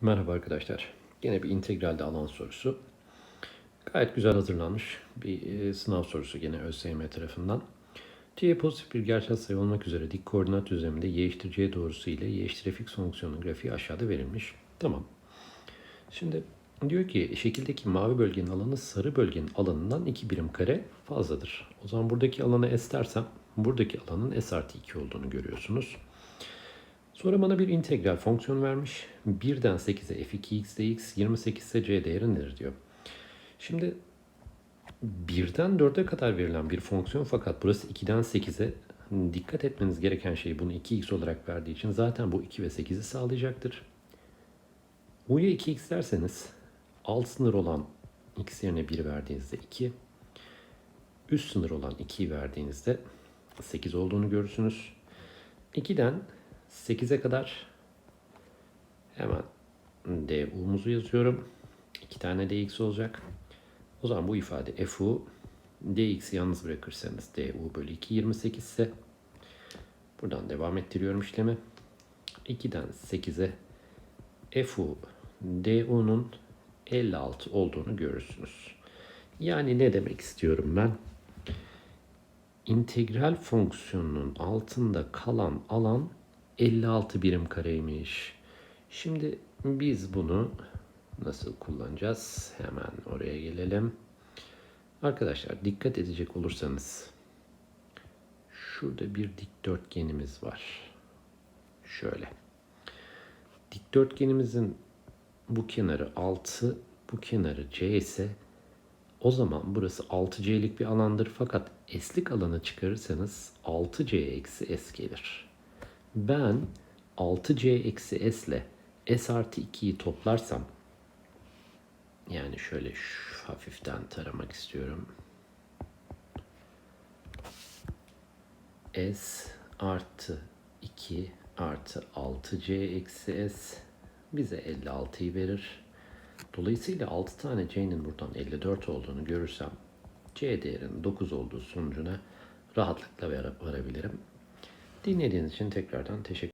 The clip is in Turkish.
Merhaba arkadaşlar. Yine bir integralde alan sorusu. Gayet güzel hazırlanmış bir e, sınav sorusu yine ÖSYM tarafından. C pozitif bir gerçel sayı olmak üzere dik koordinat düzleminde y eşittir c doğrusu ile y eşittir fx fonksiyonunun grafiği aşağıda verilmiş. Tamam. Şimdi diyor ki şekildeki mavi bölgenin alanı sarı bölgenin alanından 2 birim kare fazladır. O zaman buradaki alanı s dersem buradaki alanın s artı 2 olduğunu görüyorsunuz. Sonra bana bir integral fonksiyon vermiş. 1'den 8'e f2x dx, 28 ise c değeri nedir diyor. Şimdi 1'den 4'e kadar verilen bir fonksiyon fakat burası 2'den 8'e dikkat etmeniz gereken şey bunu 2x olarak verdiği için zaten bu 2 ve 8'i sağlayacaktır. U'ya 2x derseniz alt sınır olan x yerine 1 verdiğinizde 2, üst sınır olan 2'yi verdiğinizde 8 olduğunu görürsünüz. 2'den 8'e kadar hemen du'muzu yazıyorum. 2 tane dx olacak. O zaman bu ifade fu dx'i yalnız bırakırsanız du bölü 2 28 ise buradan devam ettiriyorum işlemi. 2'den 8'e fu du'nun 56 olduğunu görürsünüz. Yani ne demek istiyorum ben? İntegral fonksiyonunun altında kalan alan 56 birim kareymiş. Şimdi biz bunu nasıl kullanacağız? Hemen oraya gelelim. Arkadaşlar dikkat edecek olursanız şurada bir dikdörtgenimiz var. Şöyle. Dikdörtgenimizin bu kenarı 6, bu kenarı c ise o zaman burası 6c'lik bir alandır fakat s'lik alanı çıkarırsanız 6c eksi s gelir. Ben 6c eksi s ile s artı 2'yi toplarsam yani şöyle şu hafiften taramak istiyorum. S artı 2 artı 6C eksi S bize 56'yı verir. Dolayısıyla 6 tane C'nin buradan 54 olduğunu görürsem C değerinin 9 olduğu sonucuna rahatlıkla var- varabilirim. Dinlediğiniz için tekrardan teşekkür